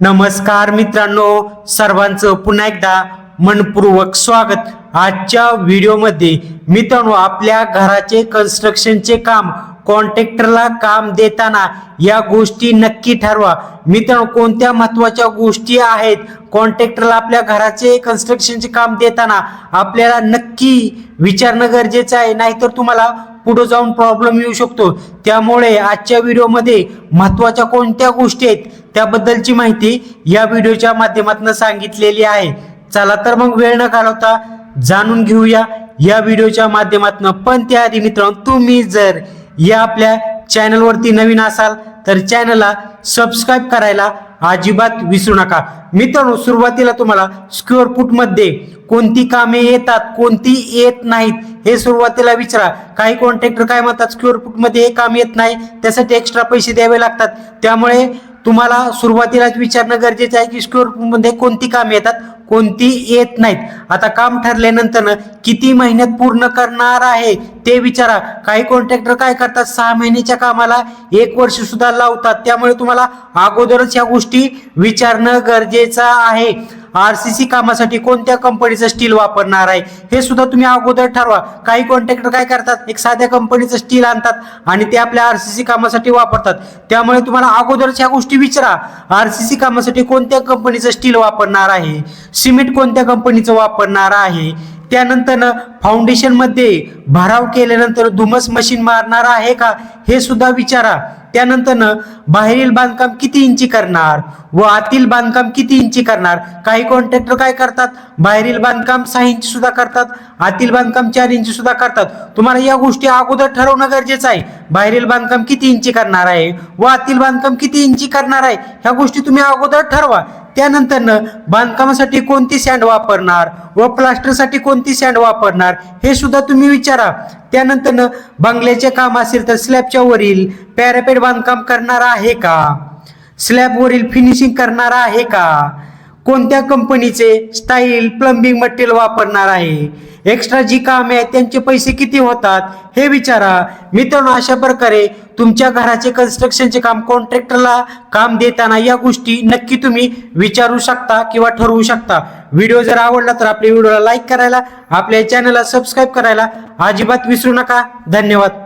नमस्कार मित्रांनो सर्वांचं पुन्हा एकदा मनपूर्वक स्वागत. आजच्या व्हिडिओमध्ये मित्रांनो आपल्या घराचे कन्स्ट्रक्शनचे काम कॉन्ट्रॅक्टरला काम देताना या गोष्टी नक्की ठरवा. मित्रांनो कोणत्या महत्त्वाच्या गोष्टी आहेत? कॉन्ट्रॅक्टरला आपल्या घराचे कन्स्ट्रक्शनचे काम देताना आपल्याला नक्की विचारणं गरजेचं आहे. नाहीतर तुम्हाला पुढे जाऊन प्रॉब्लेम येऊ शकतो. त्यामुळे आजच्या व्हिडिओमध्ये महत्त्वाच्या कोणत्या गोष्टी आहेत त्याबद्दलची माहिती या व्हिडिओच्या माध्यमातून सांगितलेली आहे. चला तर मग वेळ न घालवता जाणून घेऊया या व्हिडिओच्या माध्यमातून. पण त्याआधी मित्रांनो तुम्ही जर या आपल्या चॅनलवरती नवीन असाल तर चॅनलला सबस्क्राईब करायला अजिबात विसरू नका. मित्रांनो सुरुवातीला तुम्हाला स्क्वेअर फूटमध्ये कोणती कामे येतात कोणती येत नाहीत हे सुरुवातीला विचारा. काही कॉन्ट्रॅक्टर काय म्हणतात स्क्वेअर फूटमध्ये हे काम येत नाही त्यासाठी एक्स्ट्रा पैसे द्यावे लागतात. त्यामुळे तुम्हाला सुरुवातीलाच विचारणं गरजेचं आहे की स्क्वेअर फूटमध्ये कोणती कामे येतात कोणती येत नाहीत. आता काम ठरल्यानंतर किती महिन्यात पूर्ण करणार आहे ते विचारा. काही कॉन्ट्रॅक्टर काय करतात सहा महिन्याच्या कामाला एक वर्ष सुद्धा लावतात. त्यामुळे तुम्हाला अगोदरच या गोष्टी विचारणं गरजेचं आहे. आर सी सी कामासाठी कोणत्या कंपनीचं स्टील वापरणार आहे? हे सुद्धा तुम्ही अगोदर ठरवा. काही कॉन्ट्रॅक्टर काय करतात? एक साध्या कंपनीचं स्टील आणतात आणि ते आपल्या आर सी सी कामासाठी वापरतात. त्यामुळे तुम्हाला अगोदरच ह्या गोष्टी विचारा. आर सी सी कामासाठी कोणत्या कंपनीचं स्टील वापरणार आहे? सिमेंट कोणत्या कंपनीचं वापरणार आहे? त्यानंतर फाउंडेशनमध्ये भराव केल्यानंतर धुमस मशीन मारणार आहे का? हे सुद्धा विचारा. त्यानंतर बाहेरील बांधकाम किती इंची करणार? व आतील बांधकाम किती इंची करणार? काही कॉन्ट्रॅक्टर काय करतात? बाहेरील बांधकाम सहा इंची सुद्धा करतात आतील बांधकाम चार इंची सुद्धा करतात. तुम्हाला या गोष्टी अगोदर ठरवणं गरजेचं आहे. बाहेरील बांधकाम किती इंची करणार आहे? व आतील बांधकाम किती इंची करणार आहे? ह्या गोष्टी तुम्ही अगोदर ठरवा. त्यानंतर बांधकामासाठी कोणती सँड वापरणार? व प्लास्टरसाठी कोणती सँड वापरणार? हे सुद्धा तुम्ही विचारा. त्यानंतर बंगल्याचे काम असेल तर स्लॅबच्या वरील पॅरापेट बांधकाम करणार आहे का? स्लॅबवरील फिनिशिंग करणार आहे का? कोणत्या कंपनीचे स्टाईल प्लंबिंग मटेरियल वापरणार आहे? एक्स्ट्रा जी कामे आहेत त्यांचे पैसे किती होतात? हे विचारा. मित्रांनो अशा प्रकारे तुमच्या घराचे कन्स्ट्रक्शनचे काम कॉन्ट्रॅक्टरला काम देताना या गोष्टी नक्की तुम्ही विचारू शकता किंवा ठरवू शकता. व्हिडिओ जर आवडला तर आपल्या व्हिडिओला लाईक करायला आपल्या चॅनलला सबस्क्राईब करायला अजिबात विसरू नका. धन्यवाद.